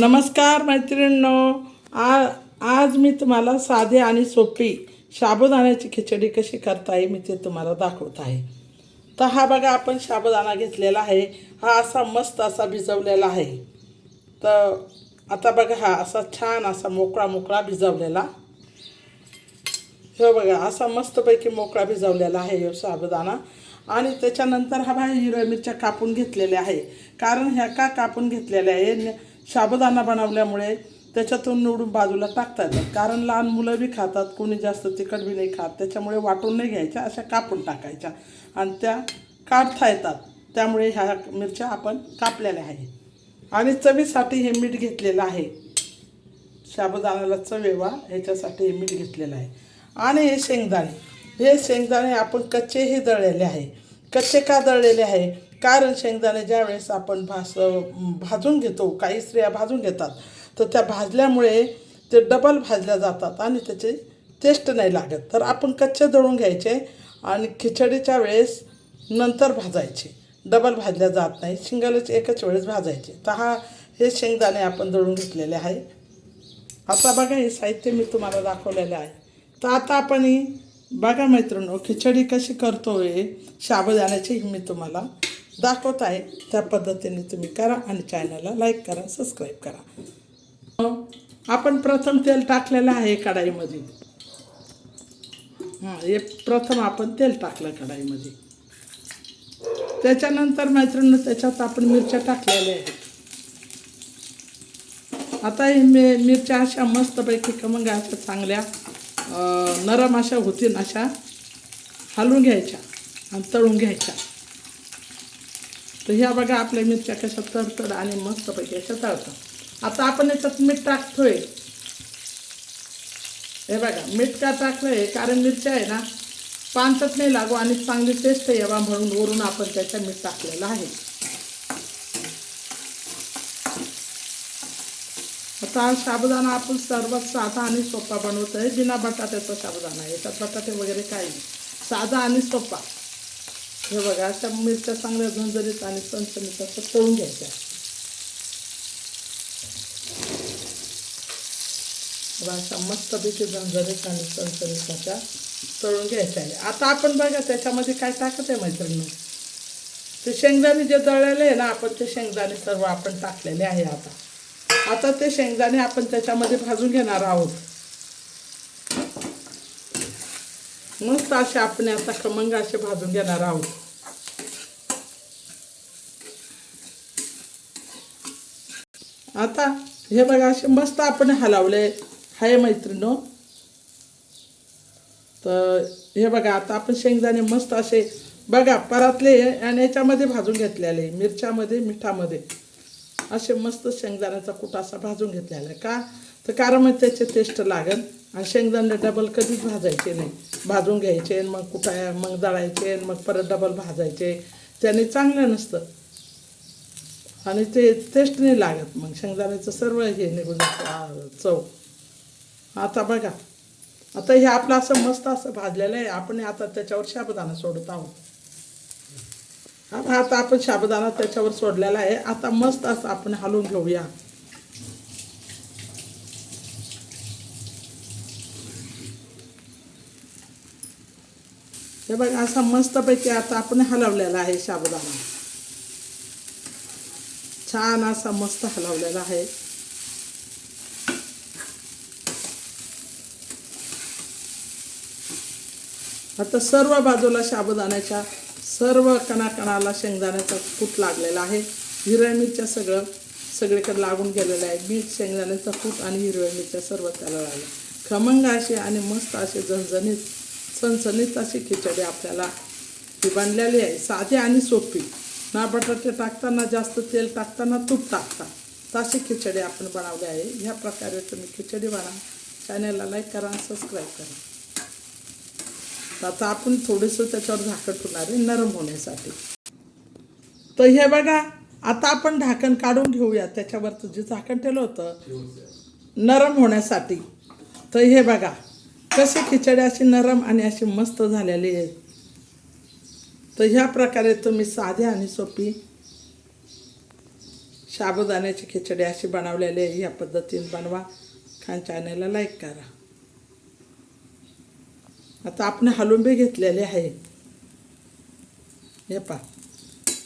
नमस्कार मैत्रिणींनो. आ आज मी तुम्हाला साधी आणि सोपी साबुदाण्याची खिचडी कशी करता येईल मी ते तुम्हाला दाखवत आहे. तर हा बघा आपण साबुदाणा घेतलेला आहे. हा असा मस्त असा भिजवलेला आहे. तर आता बघा हा असा छान असा मोकळा मोकळा भिजवलेला. हे बघा असा मस्तपैकी मोकळा भिजवलेला आहे साबुदाणा. आणि त्याच्यानंतर हा भाई हिरव्या मिरच्या कापून घेतलेल्या आहे. कारण ह्या का कापून घेतलेल्या आहे? साबुदाणा बनवल्यामुळे त्याच्यातून निवडून बाजूला टाकता येतात कारण लहान मुलं बी खातात कोणी जास्त तिखट बी नाही खात त्याच्यामुळे वाटून नाही घ्यायच्या अशा कापून टाकायच्या. आणि त्या काढता येतात. त्यामुळे ह्या मिरच्या आपण कापलेल्या आहे आणि चवीसाठी हे मीठ घेतलेलं आहे. साबुदाण्याला चवेवा ह्याच्यासाठी हे मीठ घेतलेलं आहे. आणि हे शेंगदाणे. हे शेंगदाणे आपण कच्चेही दळलेले आहे. कच्चे का दळलेले आहे? कारण शेंगदाणे ज्यावेळेस आपण भास भाजून घेतो काही स्त्रिया भाजून घेतात तर त्या भाजल्यामुळे ते डबल भाजल्या जातात आणि त्याची टेस्ट नाही लागत. तर आपण कच्चे दळून घ्यायचे आणि खिचडीच्या वेळेस नंतर भाजायचे. डबल भाजल्या जात नाही सिंगलच एकच वेळेस भाजायचे. तर हा हे शेंगदाणे आपण दळून घेतलेले आहे. आता बघा हे साहित्य मी तुम्हाला दाखवलेलं आहे. तर आता आपण बघा मैत्रिणी खिचडी कशी करतो हे शाबुदाण्याची मी तुम्हाला दाखवत आहे. त्या पद्धतीने तुम्ही करा आणि चॅनलला लाईक करा सबस्क्राईब करा. आपण प्रथम तेल टाकलेलं आहे कढाईमध्ये. हां हे प्रथम आपण तेल टाकलं कढाईमध्ये. त्याच्यानंतर मैत्रिणी त्याच्यात आपण मिरच्या टाकलेल्या आहेत. आता हे मि मिरच्या अशा मस्तपैकी कमंग अशा चांगल्या नरम अशा होतील अशा हलवून घ्यायच्या आणि तळून घ्यायच्या. तर ह्या बघा आपल्या मिरच्या कशा तरतड आणि मस्तपैकी अशा तळतात. आता आपण याच्यात मीठ टाकतोय. हे बघा मीठ का टाकलं आहे कारण मिरच्या आहे ना पानसट नाही लागू आणि चांगली टेस्ट यावा म्हणून वरून आपण त्याच्या मीठ टाकलेलं आहे. आता साबुदाणा आपण सर्वात साधा आणि सोपा बनवतो आहे बिना बटाट्याचा साबुदाणा आहे. याच्यात बटाटे वगैरे काही नाही. साधा आणि सोपा. हे बघा अशा मिरच्या चांगल्या झणझणीत आणि चणचणीत असं तळून घ्यायच्या. अशा मस्तपैकी झणझणीत आणि चणचणीत अशा तळून घ्यायच्या आहे. आता आपण बघा त्याच्यामध्ये काय टाकत आहे मैत्रिणी? ते शेंगदाणे जे दळलेले आहे ना आपण ते शेंगदाणे सर्व आपण टाकलेले आहे आता. आता ते शेंगदाणे आपण त्याच्यामध्ये भाजून घेणार आहोत. मस्त असे आपण आता खमंग असे भाजून घेणार आहोत. आता हे बघा असे मस्त आपण हलवले. हाय मैत्रिणो. तर हे बघा आता आपण शेंगदाणे मस्त असे बघा परातले आणि याच्यामध्ये भाजून घेतलेले मिरच्यामध्ये मिठामध्ये. असे मस्त शेंगदाण्याचा कुटा असा भाजून घेतलेला आहे का? तर कारण मग त्याचे टेस्ट लागेल आणि शेंगदाणे डबल कधीच भाजायचे नाही. भाजून घ्यायचे मग कुठं मग दळायचे मग परत डबल भाजायचे. त्याने चांगलं नसतं. आणि ते टेस्ट नाही लागत. मग शेंगदाण्याचं सर्व हे निघून चव. आता बघा. आता हे आपलं असं मस्त असं भाजलेलं आहे. आपण आता त्याच्यावर शाबदाना सोडत आहोत. आता आता आपण शाबदाना त्याच्यावर सोडलेला आहे. आता मस्त असं आपण हलवून घेऊया. हे बघा असा मस्तपैकी आता आपण हलवलेला आहे साबुदाणा. छान असा मस्त हलवलेला आहे. आता सर्व बाजूला साबुदाण्याच्या सर्व कणाकणाला शेंगदाण्याचा कूट लागलेला आहे. हिरव्या मिरच्या सगळं सगळीकडे लागून गेलेलं आहे. मीठ शेंगदाण्याचा कूट आणि हिरव्या मिरच्या सर्व त्याला लागलं खमंग असे आणि मस्त असे झणझणीत चणचणीत अशी खिचडी आपल्याला ही बनलेली आहे. साधी आणि सोपी. ना बटाटे टाकताना जास्त तेल टाकताना तूप टाकता तशी खिचडी आपण बनवली आहे. ह्या प्रकारे तुम्ही खिचडी बनवा चॅनलला लाईक करा आणि सबस्क्राईब करा आता आपण थोडंसं त्याच्यावर झाकण ठेवणार आहे नरम होण्यासाठी. तर हे बघा आता आपण ढाकण काढून घेऊया. त्याच्यावरचं जे झाकण ठेवलं होतं नरम होण्यासाठी. तर हे बघा कशी खिचडी अशी नरम आणि अशी मस्त झालेली आहे. तर ह्या प्रकारे तुम्ही साधी आणि सोपी साबुदाण्याची खिचडी अशी बनवलेली आहे. ह्या पद्धतीने बनवा. खान चॅनलला लाईक करा. आता आपण हलुंबे घेतलेले आहे. हे पा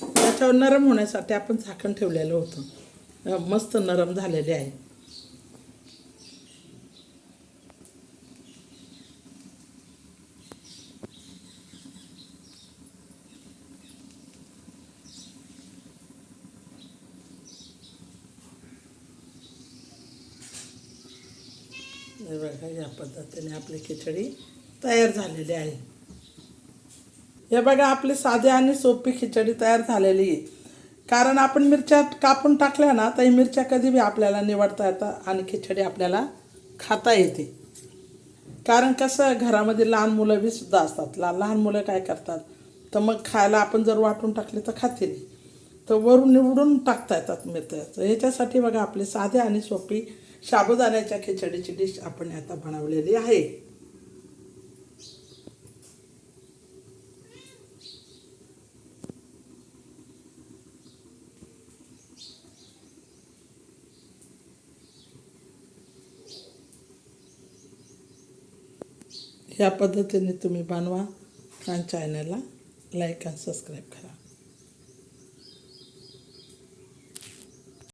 त्याच्यावर नरम होण्यासाठी आपण झाकण ठेवलेलं होतं. मस्त नरम झालेले आहे. हे बघा या पद्धतीने आपली खिचडी तयार झालेली आहे. हे बघा आपली साधी आणि सोपी खिचडी तयार झालेली आहे. कारण आपण मिरच्या कापून टाकल्या ना तर ही मिरच्या कधी बी आपल्याला निवडता येतात आणि खिचडी आपल्याला खाता येते. कारण कसं घरामध्ये लहान मुलं बी सुद्धा असतात. लहान लहान मुलं काय करतात? तर मग खायला आपण जर वाटून टाकले तर खातील. तर वरून निवडून टाकता येतात मिरच्या. तर ह्याच्यासाठी बघा आपली साधी आणि सोपी साबुदाण्याच्या खिचडीची डिश आपण आता बनवलेली आहे. ह्या पद्धतीने तुम्ही बनवा आणि चॅनलला लाईक आणि सबस्क्राईब करा.